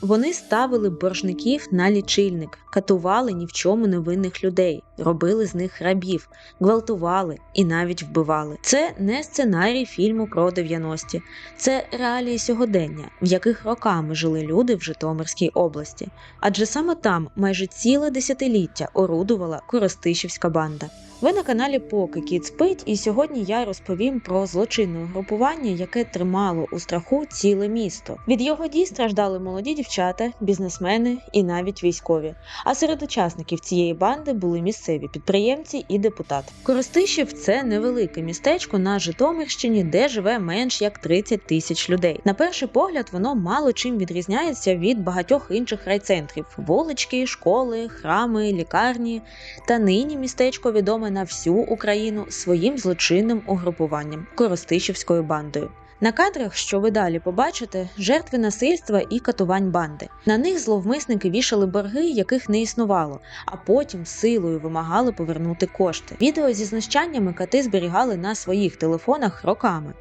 Вони ставили боржників на лічильник, катували ні в чому невинних людей, робили з них рабів, гвалтували і навіть вбивали. Це не сценарій фільму про 90-ті, це реалії сьогодення, в яких роками жили люди в Житомирській області. Адже саме там майже ціле десятиліття орудувала Коростишівська банда. Ви на каналі Поки Кіт спить, і сьогодні я розповім про злочинне угрупування, яке тримало у страху ціле місто. Від його дій страждали молоді дівчата, бізнесмени і навіть військові. А серед учасників цієї банди були місцеві підприємці і депутати. Коростишів це невелике містечко на Житомирщині, де живе менш як 30 тисяч людей. На перший погляд, воно мало чим відрізняється від багатьох інших райцентрів: вулички, школи, храми, лікарні. Та нині містечко відоме на всю Україну своїм злочинним угрупуванням Коростишівською бандою. На кадрах, що ви далі побачите, жертви насильства і катувань банди. На них зловмисники вішали борги, яких не існувало, а потім силою вимагали повернути кошти. Відео зі знущаннями кати зберігали на своїх телефонах роками.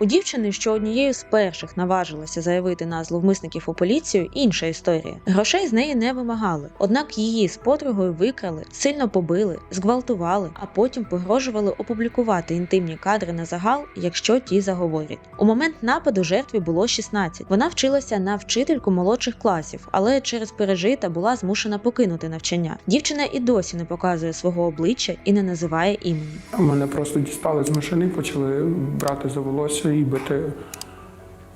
У дівчини, що однією з перших наважилася заявити на зловмисників у поліцію, інша історія. Грошей з неї не вимагали, однак її з подругою викрали, сильно побили, зґвалтували, а потім погрожували опублікувати інтимні кадри на загал, якщо ті заговорять. У момент нападу жертві було 16. Вона вчилася на вчительку молодших класів, але через пережита була змушена покинути навчання. Дівчина і досі не показує свого обличчя і не називає імені. Мене просто дістали з машини, почали брати за волосся і бити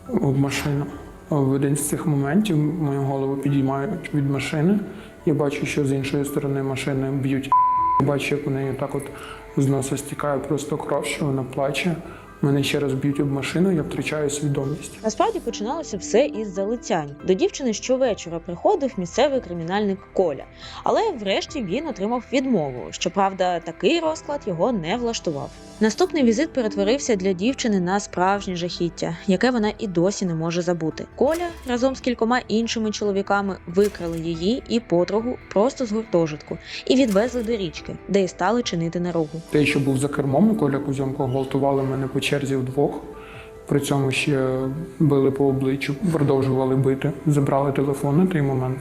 об машину. В один з цих моментів мою голову підіймають від машини. Я бачу, що з іншої сторони машини б'ють. Я бачу, як у неї так от з носа стікає просто кров, що вона плаче. Мене ще раз б'ють об машину, я втрачаю свідомість. Насправді починалося все із залицянь. До дівчини щовечора приходив місцевий кримінальник Коля, але врешті він отримав відмову. Щоправда, такий розклад його не влаштував. Наступний візит перетворився для дівчини на справжнє жахіття, яке вона і досі не може забути. Коля разом з кількома іншими чоловіками викрали її і подругу просто з гуртожитку і відвезли до річки, де й стали чинити наругу. Те, що був за кермом, Коля Кузьомко гвалтували мене по черзі вдвох. При цьому ще били по обличчю, продовжували бити, забрали телефон на той момент.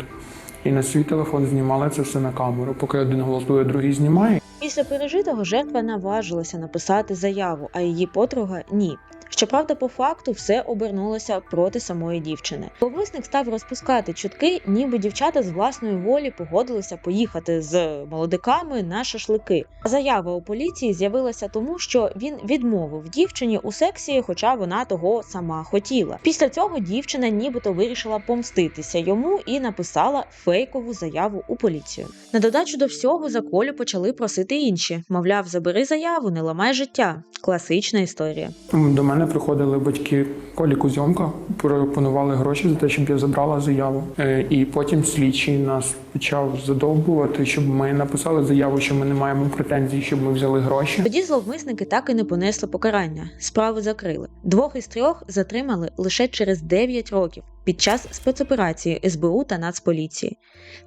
І на свій телефон знімали це все на камеру. Поки один голосує, другий знімає. Після пережитого жертва наважилася написати заяву, а її подруга ні. Щоправда, по факту все обернулося проти самої дівчини. Зловмисник став розпускати чутки, ніби дівчата з власної волі погодилися поїхати з молодиками на шашлики. Заява у поліції з'явилася тому, що він відмовив дівчині у сексі, хоча вона того сама хотіла. Після цього дівчина нібито вирішила помститися йому і написала фейкову заяву у поліцію. На додачу до всього за колю почали просити інші. Мовляв, забери заяву, не ламай життя. Класична історія. До мене приходили батьки Колі Кузьомка, пропонували гроші за те, щоб я забрала заяву. Е, І потім слідчий нас почав задовбувати, щоб ми написали заяву, що ми не маємо претензій, щоб ми взяли гроші. Тоді зловмисники так і не понесли покарання. Справу закрили. Двох із трьох затримали лише через 9 років під час спецоперації СБУ та Нацполіції.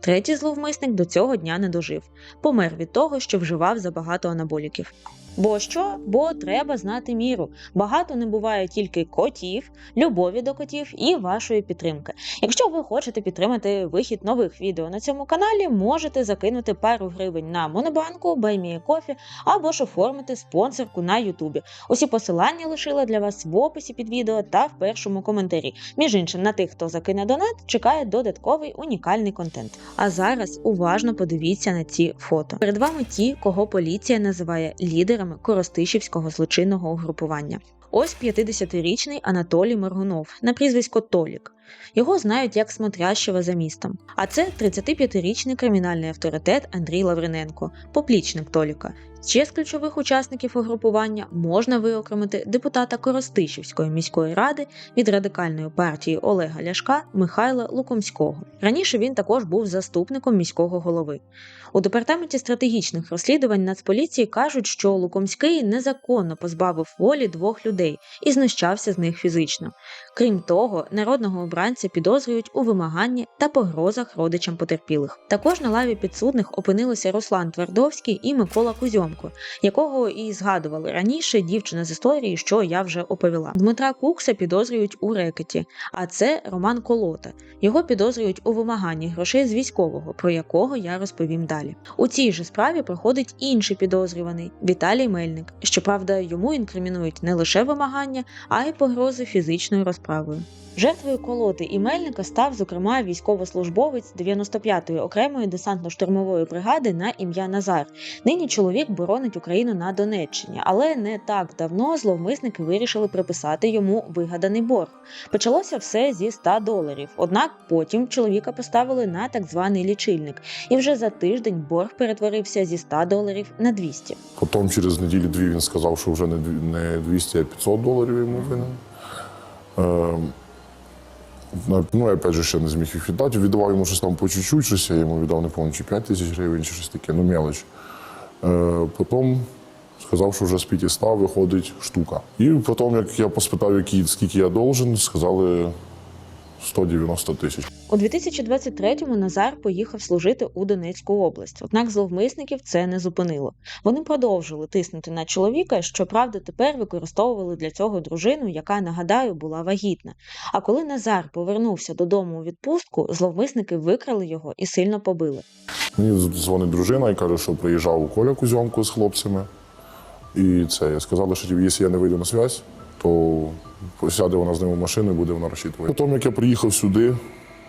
Третій зловмисник до цього дня не дожив. Помер від того, що вживав забагато анаболіків. Бо що? Бо треба знати міру. Багато не буває тільки котів, любові до котів і вашої підтримки. Якщо ви хочете підтримати вихід нових відео на цьому каналі, можете закинути пару гривень на Монобанку, Баймієкофі або ж оформити спонсорку на Ютубі. Усі посилання лишила для вас в описі під відео та в першому коментарі. Між іншим, на тих, хто закине донат, чекає додатковий унікальний контент. А зараз уважно подивіться на ці фото. Перед вами ті, кого поліція називає лідерами Коростишівського злочинного угрупування. Ось 50-річний Анатолій Моргунов на прізвисько Толік. Його знають як смотрящого за містом. А це 35-річний кримінальний авторитет Андрій Лавриненко, поплічник Толіка. Ще з ключових учасників угрупування можна виокремити депутата Коростишівської міської ради від радикальної партії Олега Ляшка Михайла Лукомського. Раніше він також був заступником міського голови. У департаменті стратегічних розслідувань Нацполіції кажуть, що Лукомський незаконно позбавив волі двох людей і знущався з них фізично. Крім того, народного обранця підозрюють у вимаганні та погрозах родичам потерпілих. Також на лаві підсудних опинилися Руслан Твердовський і Микола Кузьомко, якого і згадували раніше дівчина з історії, що я вже оповіла. Дмитра Кукса підозрюють у рекеті, а це Роман Колота. Його підозрюють у вимаганні грошей з військового, про якого я розповім далі. У цій же справі проходить інший підозрюваний Віталій Мельник. Щоправда, йому інкримінують не лише вимагання, а й погрози фізичною розправою. Жертвою колоти і мельника став, зокрема, військовослужбовець 95-ї окремої десантно-штурмової бригади на ім'я Назар. Нині чоловік боронить Україну на Донеччині, але не так давно зловмисники вирішили приписати йому вигаданий борг. Почалося все зі 100 доларів. Однак потім чоловіка поставили на так званий лічильник, і вже за тиждень борг перетворився зі 100 доларів на 200. Потім через неділі-дві він сказав, що вже не дві- 200, а 500 доларів йому винен. Ем, Ну, я опять же ще не зміг їх віддати. Віддавав йому щось там по чуть-чуть, щось я йому віддав, не пам'ятаю, чи 5 тисяч гривень, чи щось таке, ну мелоч. Е, Потім сказав, що вже з 500 виходить штука. І потім, як я поспитав, які, скільки я должен, сказали 190 тисяч. У 2023-му Назар поїхав служити у Донецьку область. Однак зловмисників це не зупинило. Вони продовжили тиснути на чоловіка. Щоправда, тепер використовували для цього дружину, яка нагадаю була вагітна. А коли Назар повернувся додому у відпустку, зловмисники викрали його і сильно побили. Мені дзвонить дружина і каже, що приїжджав Коля Кузьомко з хлопцями. І це я сказали, що якщо я не вийду на зв'язь, то сяде вона з ним в машину і буде вона розчитувати. Потім, як я приїхав сюди, у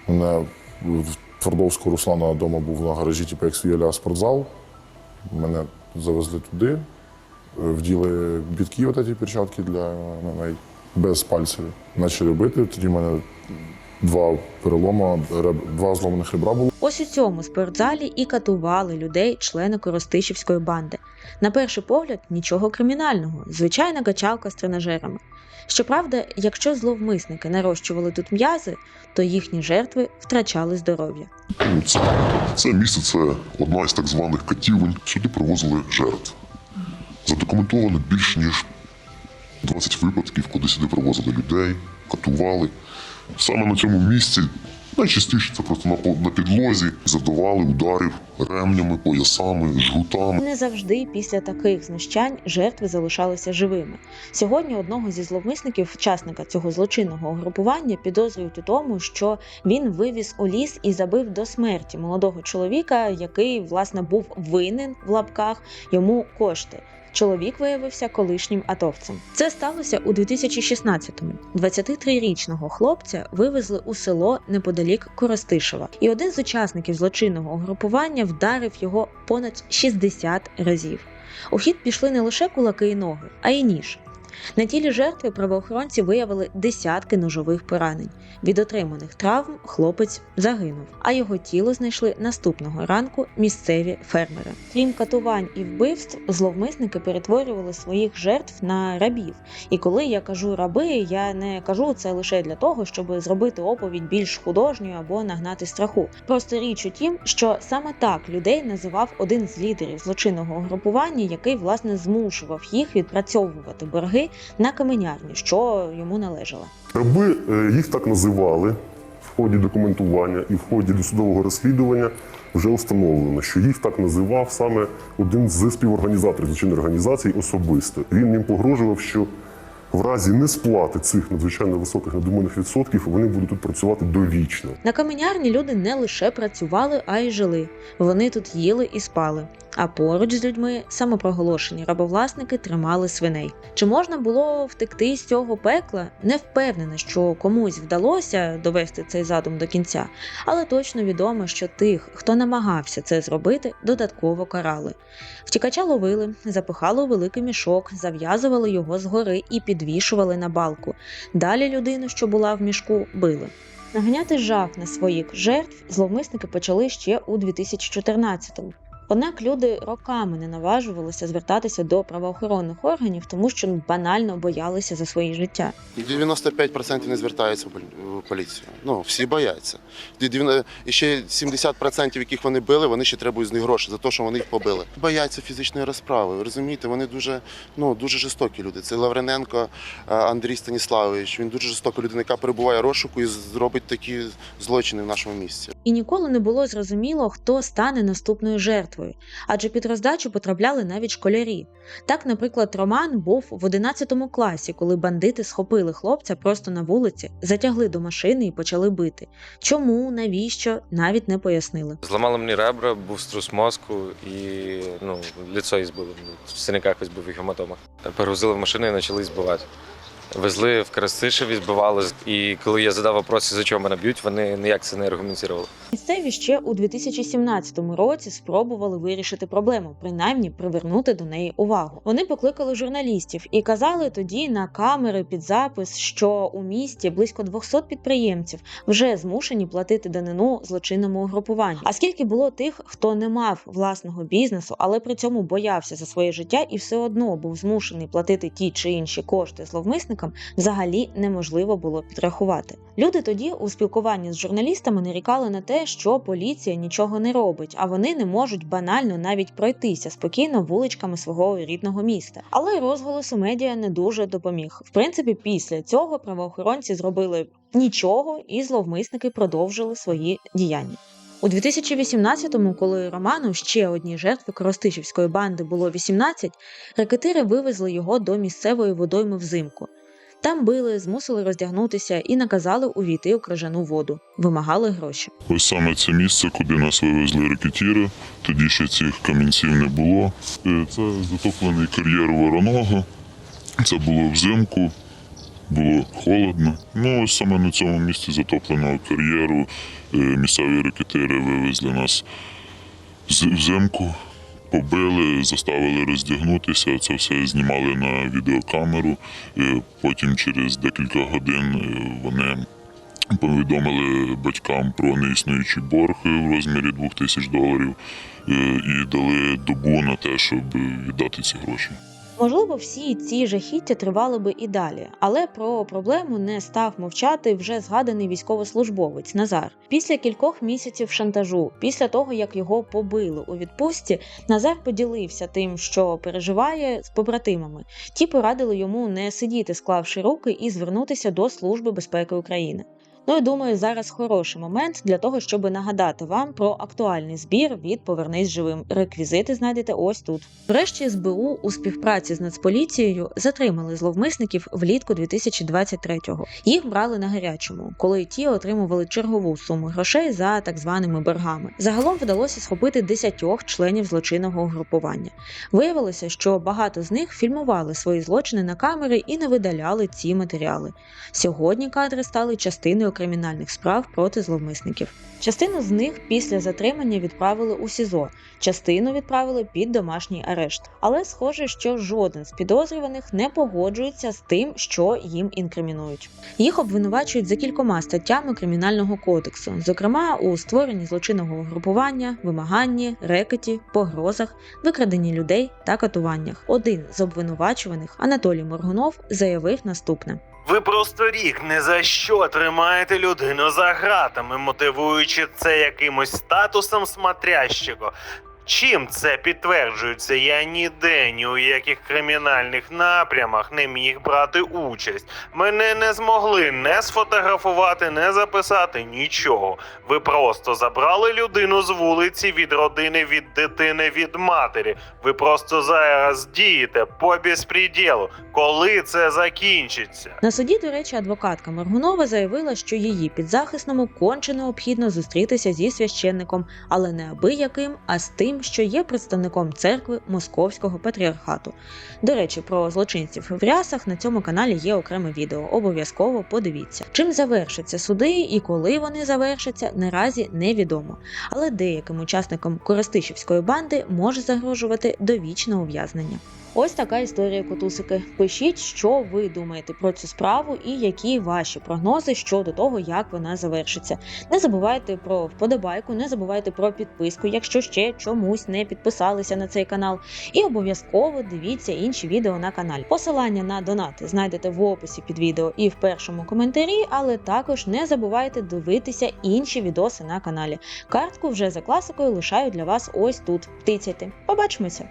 мене в Твардовського Руслана вдома був на гаражі, типу, як свій аля спортзал. Мене завезли туди, е, вділи бітки, от ці перчатки для ММА, без пальців. Почали бити. Тоді в мене два перелома, два зломаних ребра було. Ось у цьому спортзалі і катували людей члени Коростишівської банди. На перший погляд, нічого кримінального, звичайна качалка з тренажерами. Щоправда, якщо зловмисники нарощували тут м'язи, то їхні жертви втрачали здоров'я. Це, це місце це одна із так званих катівень. Сюди привозили жертв. Задокументовано більш ніж 20 випадків, куди сюди привозили людей, катували. Саме на цьому місці найчастіше це просто на, на підлозі завдавали ударів ремнями, поясами, жгутами. Не завжди після таких знущань жертви залишалися живими. Сьогодні одного зі зловмисників, учасника цього злочинного угрупування, підозрюють у тому, що він вивіз у ліс і забив до смерті молодого чоловіка, який власне був винен в лапках йому кошти. Чоловік виявився колишнім атовцем. Це сталося у 2016-му. 23-річного хлопця вивезли у село неподалік Коростишева, і один з учасників злочинного угрупування вдарив його понад 60 разів. У хід пішли не лише кулаки і ноги, а й ніж. На тілі жертви правоохоронці виявили десятки ножових поранень. Від отриманих травм хлопець загинув, а його тіло знайшли наступного ранку місцеві фермери. Крім катувань і вбивств, зловмисники перетворювали своїх жертв на рабів. І коли я кажу раби, я не кажу це лише для того, щоб зробити оповідь більш художньою або нагнати страху. Просто річ у тім, що саме так людей називав один з лідерів злочинного угрупування, який власне змушував їх відпрацьовувати борги на каменярні, що йому належало. Раби е, їх так називали в ході документування і в ході досудового розслідування вже встановлено, що їх так називав саме один з співорганізаторів злочинної організації особисто. Він їм погрожував, що в разі несплати цих надзвичайно високих надуманих відсотків вони будуть тут працювати довічно. На каменярні люди не лише працювали, а й жили. Вони тут їли і спали. А поруч з людьми самопроголошені рабовласники тримали свиней. Чи можна було втекти з цього пекла? Не впевнена, що комусь вдалося довести цей задум до кінця, але точно відомо, що тих, хто намагався це зробити, додатково карали. Втікача ловили, запихали у великий мішок, зав'язували його згори і підвішували на балку. Далі людину, що була в мішку, били. Наганяти жах на своїх жертв зловмисники почали ще у 2014-му. Однак люди роками не наважувалися звертатися до правоохоронних органів, тому що ну, банально боялися за свої життя. 95% не звертаються в полі- поліцію. Ну, всі бояться. І ще 70%, яких вони били, вони ще требують з них гроші за те, що вони їх побили. Бояться фізичної розправи. Ви розумієте, вони дуже, ну, дуже жорстокі люди. Це Лаврененко Андрій Станіславович. Він дуже жорстока людина, яка перебуває розшуку і зробить такі злочини в нашому місті. І ніколи не було зрозуміло, хто стане наступною жертвою, адже під роздачу потрапляли навіть школярі. Так, наприклад, Роман був в 11 класі, коли бандити схопили хлопця просто на вулиці, затягли до машини і почали бити. Чому, навіщо, навіть не пояснили. Зламали мені ребра, був струс мозку і ну, лицо і збило. В синяках ось був і гематомах. Перегрузили в машину і почали збивати. Везли в Красишеві, збивали. І коли я задав вопроси, за чого мене б'ють, вони ніяк це не аргументували. Місцеві ще у 2017 році спробували вирішити проблему, принаймні привернути до неї увагу. Вони покликали журналістів і казали тоді на камери під запис, що у місті близько 200 підприємців вже змушені платити данину злочинному угрупуванню. А скільки було тих, хто не мав власного бізнесу, але при цьому боявся за своє життя і все одно був змушений платити ті чи інші кошти зловмисникам, взагалі неможливо було підрахувати. Люди тоді у спілкуванні з журналістами нарікали на те, що поліція нічого не робить, а вони не можуть банально навіть пройтися спокійно вуличками свого рідного міста. Але розголос у медіа не дуже допоміг. В принципі, після цього правоохоронці зробили нічого, і зловмисники продовжили свої діяння. У 2018-му, коли Роману ще одній жертви Коростишівської банди було 18, ракетири вивезли його до місцевої водойми взимку. Там били, змусили роздягнутися і наказали увійти у крижану воду, вимагали гроші. Ось саме це місце, куди нас вивезли ракетіри. Тоді ще цих камінців не було. Е, Це затоплений кар'єр вороного. Це було взимку, було холодно. Ну, ось саме на цьому місці затопленого кар'єру е, місцеві ракетири вивезли нас з- побили, заставили роздягнутися. Це все знімали на відеокамеру. Потім через декілька годин е, вони повідомили батькам про неіснуючий борг в розмірі 2000 доларів е, і дали добу на те, щоб віддати ці гроші. Можливо, всі ці жахіття тривали би і далі, але про проблему не став мовчати вже згаданий військовослужбовець Назар. Після кількох місяців шантажу, після того як його побили у відпустці, Назар поділився тим, що переживає з побратимами. Ті порадили йому не сидіти, склавши руки, і звернутися до Служби безпеки України. Ну і думаю, зараз хороший момент для того, щоб нагадати вам про актуальний збір від Повернись живим. Реквізити знайдете ось тут. Врешті СБУ у співпраці з Нацполіцією затримали зловмисників влітку 2023-го. Їх брали на гарячому, коли ті отримували чергову суму грошей за так званими боргами. Загалом вдалося схопити десятьох членів злочинного угрупування. Виявилося, що багато з них фільмували свої злочини на камери і не видаляли ці матеріали. Сьогодні кадри стали частиною кримінальних справ проти зловмисників. Частину з них після затримання відправили у СІЗО, частину відправили під домашній арешт. Але схоже, що жоден з підозрюваних не погоджується з тим, що їм інкримінують. Їх обвинувачують за кількома статтями кримінального кодексу, зокрема у створенні злочинного угрупування, вимаганні, рекеті, погрозах, викраденні людей та катуваннях. Один з обвинувачуваних, Анатолій Моргунов, заявив наступне. Ви просто рік не за що тримаєте людину за гратами, мотивуючи це якимось статусом смотрящого. Чим це підтверджується? Я ніде ні у яких кримінальних напрямах не міг брати участь. Мене не змогли не сфотографувати, не записати нічого. Ви просто забрали людину з вулиці від родини, від дитини, від матері. Ви просто зараз дієте по безпреділу. Коли це закінчиться? На суді, до речі, адвокатка Моргунова заявила, що її підзахисному конче необхідно зустрітися зі священником, але не аби яким, а з тим, що є представником церкви Московського патріархату. До речі, про злочинців в рясах на цьому каналі є окреме відео. Обов'язково подивіться. Чим завершаться суди і коли вони завершаться, наразі невідомо. Але деяким учасникам Користичівської банди може загрожувати довічне ув'язнення. Ось така історія котусики. Пишіть, що ви думаєте про цю справу і які ваші прогнози щодо того, як вона завершиться. Не забувайте про вподобайку, не забувайте про підписку, якщо ще чомусь не підписалися на цей канал. І обов'язково дивіться інші відео на каналі. Посилання на донати знайдете в описі під відео і в першому коментарі, але також не забувайте дивитися інші відоси на каналі. Картку вже за класикою лишаю для вас ось тут. Тицяйте. Побачимося!